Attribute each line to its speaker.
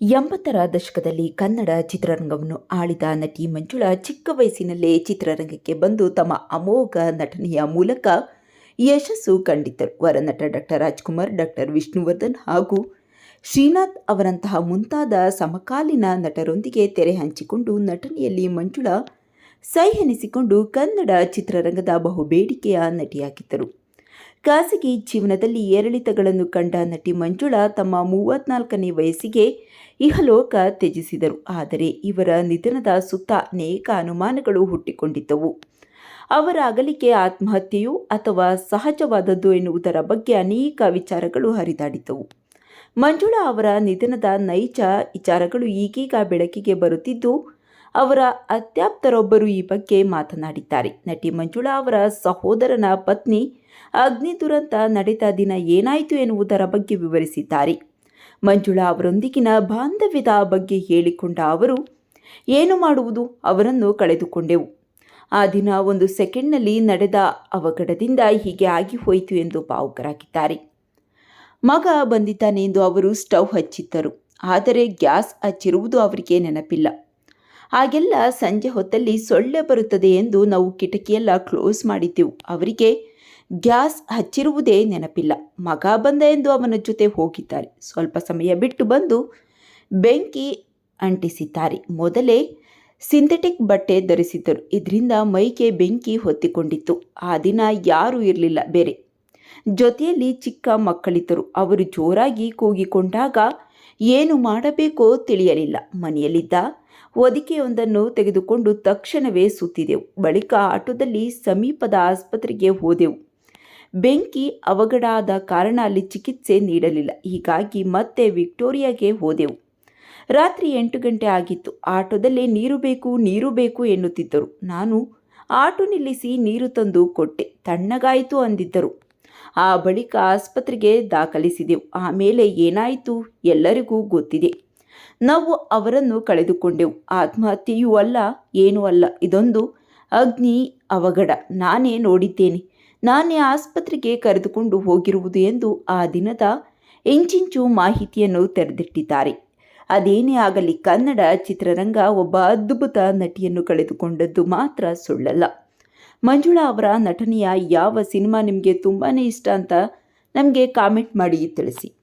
Speaker 1: ಎಂಬತ್ತರ ದಶಕದಲ್ಲಿ ಕನ್ನಡ ಚಿತ್ರರಂಗವನ್ನು ಆಳಿದ ನಟಿ ಮಂಜುಳಾ ಚಿಕ್ಕ ವಯಸ್ಸಿನಲ್ಲೇ ಚಿತ್ರರಂಗಕ್ಕೆ ಬಂದು ತಮ್ಮ ಅಮೋಘ ನಟನೆಯ ಮೂಲಕ ಯಶಸ್ಸು ಕಂಡಿದ್ದರು. ವರನಟ ಡಾಕ್ಟರ್ ರಾಜ್ಕುಮಾರ್, ಡಾಕ್ಟರ್ ವಿಷ್ಣುವರ್ಧನ್ ಹಾಗೂ ಶ್ರೀನಾಥ್ ಅವರಂತಹ ಮುಂತಾದ ಸಮಕಾಲೀನ ನಟರೊಂದಿಗೆ ತೆರೆ ಹಂಚಿಕೊಂಡು ನಟನೆಯಲ್ಲಿ ಮಂಜುಳಾ ಸೈ ಎನಿಸಿಕೊಂಡು ಕನ್ನಡ ಚಿತ್ರರಂಗದ ಬಹುಬೇಡಿಕೆಯ ನಟಿಯಾಗಿದ್ದರು. ಖಾಸಗಿ ಜೀವನದಲ್ಲಿ ಏರಿಳಿತಗಳನ್ನು ಕಂಡ ನಟಿ ಮಂಜುಳಾ ತಮ್ಮ ಮೂವತ್ನಾಲ್ಕನೇ ವಯಸ್ಸಿಗೆ ಇಹಲೋಕ ತ್ಯಜಿಸಿದರು. ಆದರೆ ಇವರ ನಿಧನದ ಸುತ್ತ ಅನೇಕ ಅನುಮಾನಗಳು ಹುಟ್ಟಿಕೊಂಡಿದ್ದವು. ಅವರ ಅಗಲಿಕೆ, ಆತ್ಮಹತ್ಯೆಯು ಅಥವಾ ಸಹಜವಾದದ್ದು ಎನ್ನುವುದರ ಬಗ್ಗೆ ಅನೇಕ ವಿಚಾರಗಳು ಹರಿದಾಡಿದ್ದವು. ಮಂಜುಳಾ ಅವರ ನಿಧನದ ನೈಜ ವಿಚಾರಗಳು ಈಗೀಗ ಬೆಳಕಿಗೆ ಬರುತ್ತಿದ್ದು ಅವರ ಅತ್ಯಾಪ್ತರೊಬ್ಬರು ಈ ಬಗ್ಗೆ ಮಾತನಾಡಿದ್ದಾರೆ. ನಟಿ ಮಂಜುಳಾ ಅವರ ಸಹೋದರನ ಪತ್ನಿ ಅಗ್ನಿ ದುರಂತ ನಡೆದ ದಿನ ಏನಾಯಿತು ಎನ್ನುವುದರ ಬಗ್ಗೆ ವಿವರಿಸಿದ್ದಾರೆ. ಮಂಜುಳಾ ಅವರೊಂದಿಗಿನ ಬಾಂಧವ್ಯದ ಬಗ್ಗೆ ಹೇಳಿಕೊಂಡ ಅವರು, ಏನು ಮಾಡುವುದು? ಅವರನ್ನು ಕಳೆದುಕೊಂಡೆವು. ಆ ದಿನ ಒಂದು ಸೆಕೆಂಡ್ನಲ್ಲಿ ನಡೆದ ಅವಘಡದಿಂದ ಹೀಗೆ ಆಗಿ ಹೋಯಿತು ಎಂದು ಭಾವುಕರಾಗಿದ್ದಾರೆ. ಮಗ ಬಂದಿದ್ದಾನೆ ಎಂದು ಅವರು ಸ್ಟವ್ ಹಚ್ಚಿದ್ದರು. ಆದರೆ ಗ್ಯಾಸ್ ಹಚ್ಚಿರುವುದು ಅವರಿಗೆ ನೆನಪಿಲ್ಲ. ಹಾಗೆಲ್ಲ ಸಂಜೆ ಹೊತ್ತಲ್ಲಿ ಸೊಳ್ಳೆ ಬರುತ್ತದೆ ಎಂದು ನಾವು ಕಿಟಕಿಯೆಲ್ಲ ಕ್ಲೋಸ್ ಮಾಡಿದ್ದೆವು. ಅವರಿಗೆ ಗ್ಯಾಸ್ ಹಚ್ಚಿರುವುದೇ ನೆನಪಿಲ್ಲ. ಮಗ ಬಂದ ಎಂದು ಅವನ ಜೊತೆ ಹೋಗಿದ್ದಾರೆ. ಸ್ವಲ್ಪ ಸಮಯ ಬಿಟ್ಟು ಬಂದು ಬೆಂಕಿ ಅಂಟಿಸಿದ್ದಾರೆ. ಮೊದಲೇ ಸಿಂಥೆಟಿಕ್ ಬಟ್ಟೆ ಧರಿಸಿದ್ದರು. ಇದರಿಂದ ಮೈಗೆ ಬೆಂಕಿ ಹೊತ್ತಿಕೊಂಡಿತ್ತು. ಆ ದಿನ ಯಾರೂ ಇರಲಿಲ್ಲ. ಬೇರೆ ಜೊತೆಯಲ್ಲಿ ಚಿಕ್ಕ ಮಕ್ಕಳಿದ್ದರು. ಅವರು ಜೋರಾಗಿ ಕೂಗಿಕೊಂಡಾಗ ಏನು ಮಾಡಬೇಕೋ ತಿಳಿಯಲಿಲ್ಲ. ಮನೆಯಲ್ಲಿದ್ದ ಹೊದಿಕೆಯೊಂದನ್ನು ತೆಗೆದುಕೊಂಡು ತಕ್ಷಣವೇ ಸುತ್ತಿದೆವು. ಬಳಿಕ ಆಟೋದಲ್ಲಿ ಸಮೀಪದ ಆಸ್ಪತ್ರೆಗೆ ಹೋದೆವು. ಬೆಂಕಿ ಅವಘಡ ಆದ ಕಾರಣ ಅಲ್ಲಿ ಚಿಕಿತ್ಸೆ ನೀಡಲಿಲ್ಲ. ಹೀಗಾಗಿ ಮತ್ತೆ ವಿಕ್ಟೋರಿಯಾಗೆ ಹೋದೆವು. ರಾತ್ರಿ ಎಂಟು ಗಂಟೆ ಆಗಿತ್ತು. ಆಟೋದಲ್ಲಿ ನೀರು ಬೇಕು ನೀರು ಬೇಕು ಎನ್ನುತ್ತಿದ್ದರು. ನಾನು ಆಟೋ ನಿಲ್ಲಿಸಿ ನೀರು ತಂದು ಕೊಟ್ಟೆ. ತಣ್ಣಗಾಯಿತು ಅಂದಿದ್ದರು. ಆ ಬಳಿಕ ಆಸ್ಪತ್ರೆಗೆ ದಾಖಲಿಸಿದೆವು. ಆಮೇಲೆ ಏನಾಯಿತು ಎಲ್ಲರಿಗೂ ಗೊತ್ತಿದೆ. ನಾವು ಅವರನ್ನು ಕಳೆದುಕೊಂಡೆವು. ಆತ್ಮಹತ್ಯೆಯೂ ಅಲ್ಲ, ಏನೂ ಅಲ್ಲ. ಇದೊಂದು ಅಗ್ನಿ ಅವಘಡ. ನಾನೇ ನೋಡಿದ್ದೇನೆ. ನಾನೇ ಆಸ್ಪತ್ರೆಗೆ ಕರೆದುಕೊಂಡು ಹೋಗಿರುವುದು ಎಂದು ಆ ದಿನದ ಇಂಚಿಂಚು ಮಾಹಿತಿಯನ್ನು ತೆರೆದಿಟ್ಟಿದ್ದಾರೆ. ಅದೇನೇ ಆಗಲಿ, ಕನ್ನಡ ಚಿತ್ರರಂಗ ಒಬ್ಬ ಅದ್ಭುತ ನಟಿಯನ್ನು ಕಳೆದುಕೊಂಡದ್ದು ಮಾತ್ರ ಸುಳ್ಳಲ್ಲ. ಮಂಜುಳಾ ಅವರ ನಟನೆಯ ಯಾವ ಸಿನಿಮಾ ನಿಮಗೆ ತುಂಬಾ ಇಷ್ಟ ಅಂತ ನಮಗೆ ಕಾಮೆಂಟ್ ಮಾಡಿ ತಿಳಿಸಿ.